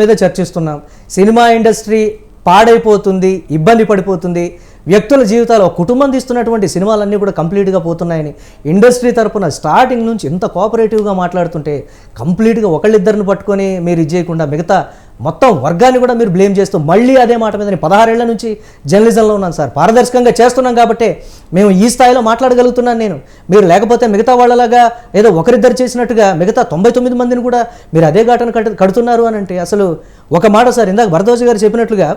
మీద చర్చిస్తున్నాం. Cinema industry పాడైపోతుంది ఇబ్బంది పడిపోతుంది. వ్యక్తుల జీవితాలు కుటుంబం తీస్తున్నటువంటి సినిమాలన్నీ కూడా కంప్లీట్గా పోతున్నాయని. ఇండస్ట్రీ తరపున స్టార్టింగ్ నుంచి ఎంత కోఆపరేటివ్గా మాట్లాడుతుంటే కంప్లీట్గా ఒకళ్ళిద్దరిని పట్టుకొని మీరు ఇది చేయకుండా మిగతా మొత్తం వర్గాన్ని కూడా మీరు బ్లేమ్ చేస్తూ మళ్ళీ అదే మాట మీద నేను పదహారేళ్ళ నుంచి జర్నలిజంలో ఉన్నాను సార్. పారదర్శకంగా చేస్తున్నాం కాబట్టి మేము ఈ స్థాయిలో మాట్లాడగలుగుతున్నాను నేను. మీరు లేకపోతే మిగతా వాళ్ళలాగా ఏదో ఒకరిద్దరు చేసినట్టుగా మిగతా తొంభై తొమ్మిది మందిని కూడా మీరు అదే ఘటన కట్ కడుతున్నారు అని అంటే అసలు ఒక మాట సార్ ఇందాక భరద్వాజ్ గారు చెప్పినట్లుగా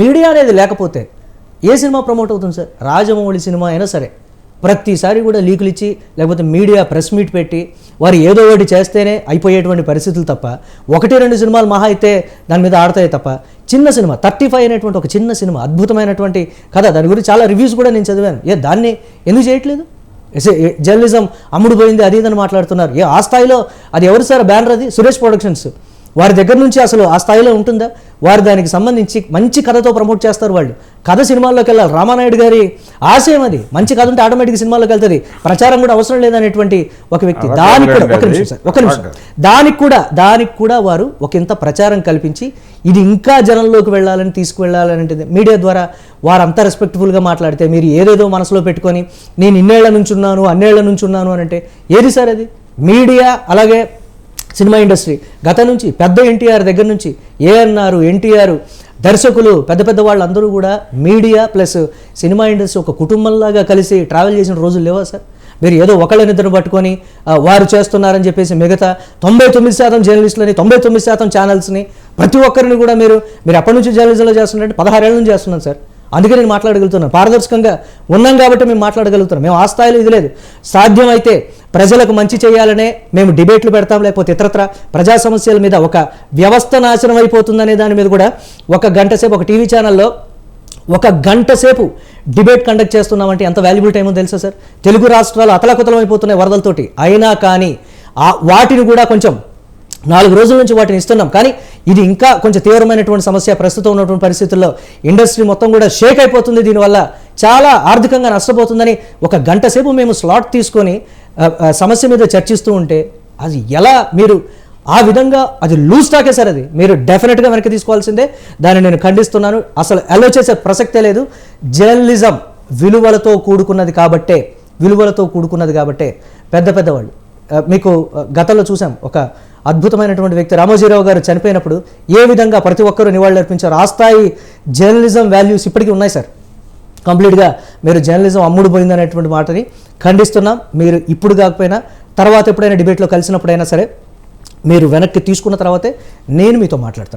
మీడియా అనేది లేకపోతే ఏ సినిమా ప్రమోట్ అవుతుంది సార్? రాజమౌళి సినిమా అయినా సరే. ప్రతిసారి కూడా లీకులు ఇచ్చి లేకపోతే మీడియా ప్రెస్ మీట్ పెట్టి వారు ఏదో ఒకటి చేస్తేనే అయిపోయేటువంటి పరిస్థితులు తప్ప ఒకటి రెండు సినిమాలు మహా అయితే దాని మీద ఆడతాయి తప్ప చిన్న సినిమా థర్టీ ఫైవ్ అనేటువంటి ఒక చిన్న సినిమా అద్భుతమైనటువంటి కథ దాని గురించి చాలా రివ్యూస్ కూడా నేను చదివాను. ఏ దాన్ని ఎందుకు చేయట్లేదు? జర్నలిజం అమ్ముడు పోయింది అది ఇదని మాట్లాడుతున్నారు. ఏ ఆ స్థాయిలో అది ఎవరు సార్? బ్యానర్ అది? సురేష్ ప్రొడక్షన్స్. వారి దగ్గర నుంచి అసలు ఆ స్థాయిలో ఉంటుందా? వారు దానికి సంబంధించి మంచి కథతో ప్రమోట్ చేస్తారు వాళ్ళు. కథ సినిమాల్లోకి వెళ్ళాలి. రామానాయుడు గారి ఆశయం అది. మంచి కథ ఉంటే ఆటోమేటిక్ సినిమాలోకి వెళ్తుంది. ప్రచారం కూడా అవసరం లేదనేటువంటి ఒక వ్యక్తి. దానికి కూడా ఒక నిమిషం. సార్ ఒక నిమిషం. దానికి కూడా దానికి కూడా వారు ఒక ఇంత ప్రచారం కల్పించి ఇది ఇంకా జనంలోకి వెళ్ళాలని తీసుకువెళ్ళాలని అంటే మీడియా ద్వారా వారు అంత రెస్పెక్ట్ఫుల్గా మాట్లాడితే మీరు ఏదేదో మనసులో పెట్టుకొని నేను ఇన్నేళ్ళ నుంచి ఉన్నాను అన్నేళ్ళ నుంచి ఉన్నాను అని అంటే ఏది సార్ అది? మీడియా అలాగే సినిమా ఇండస్ట్రీ. గత నుంచి పెద్ద ఎన్టీఆర్ దగ్గర నుంచి ఏఎన్ఆర్ ఎన్టీఆర్ దర్శకులు పెద్ద పెద్ద వాళ్ళందరూ కూడా మీడియా ప్లస్ సినిమా ఇండస్ట్రీ ఒక కుటుంబంలాగా కలిసి ట్రావెల్ చేసిన రోజులు లేవా సార్? మీరు ఏదో ఒకళ్ళనిద్దరు పట్టుకొని వారు చేస్తున్నారని చెప్పేసి మిగతా తొంభై తొమ్మిది శాతం జర్నలిస్టులని తొంభై తొమ్మిది శాతం ఛానల్స్ని ప్రతి ఒక్కరిని కూడా మీరు మీరు ఎప్పటి నుంచి జర్నలిజంలో చేస్తున్నారంటే పదహారేళ్ళ నుంచి చేస్తున్నాను సార్. అందుకే నేను మాట్లాడగలుగుతున్నాను. పారదర్శకంగా ఉన్నాం కాబట్టి మేము మాట్లాడగలుగుతున్నాం. మేము ఆ స్థాయిలో ఇది లేదు. సాధ్యమైతే ప్రజలకు మంచి చేయాలనే మేము డిబేట్లు పెడతాం లేకపోతే ఇతరత్ర ప్రజా సమస్యల మీద ఒక వ్యవస్థ నాశనం అయిపోతుందనే దాని మీద కూడా ఒక గంట సేపు ఒక టీవీ ఛానల్లో ఒక గంట సేపు డిబేట్ కండక్ట్ చేస్తున్నామంటే ఎంత వాల్యుబుల్ టైమో తెలుసా సార్? తెలుగు రాష్ట్రాలు అతలకుతలం అయిపోతున్నాయి వరదలతోటి. అయినా కానీ ఆ వాటిని కూడా కొంచెం నాలుగు రోజుల నుంచి వాటిని ఇస్తున్నాం. కానీ ఇది ఇంకా కొంచెం తీవ్రమైనటువంటి సమస్య. ప్రస్తుతం ఉన్నటువంటి పరిస్థితుల్లో ఇండస్ట్రీ మొత్తం కూడా షేక్ అయిపోతుంది. దీనివల్ల చాలా ఆర్థికంగా నష్టపోతుందని ఒక గంట సేపు మేము స్లాట్ తీసుకొని సమస్య మీద చర్చిస్తూ ఉంటే అది ఎలా మీరు ఆ విధంగా అది లూజ్ టాకే సార్ అది? మీరు డెఫినెట్గా వెనక్కి తీసుకోవాల్సిందే. దాన్ని నేను ఖండిస్తున్నాను. అసలు అలో చేసే ప్రసక్తే లేదు. జర్నలిజం విలువలతో కూడుకున్నది కాబట్టే విలువలతో కూడుకున్నది కాబట్టే పెద్ద పెద్దవాళ్ళు. మీకు గతంలో చూసాం. ఒక అద్భుతమైనటువంటి వ్యక్తి రామోజీరావు గారు చనిపోయినప్పుడు ఏ విధంగా ప్రతి ఒక్కరూ నివాళులర్పించారు? ఆ స్థాయి జర్నలిజం వాల్యూస్ ఇప్పటికీ ఉన్నాయి సార్. కంప్లీట్గా మీరు జర్నలిజం అమ్ముడు పోయిందనేటువంటి మాటని ఖండిస్తున్నాం. మీరు ఇప్పుడు కాకపోయినా తర్వాత ఎప్పుడైనా డిబేట్లో కలిసినప్పుడైనా సరే మీరు వెనక్కి తీసుకున్న తర్వాతే నేను మీతో మాట్లాడతాను.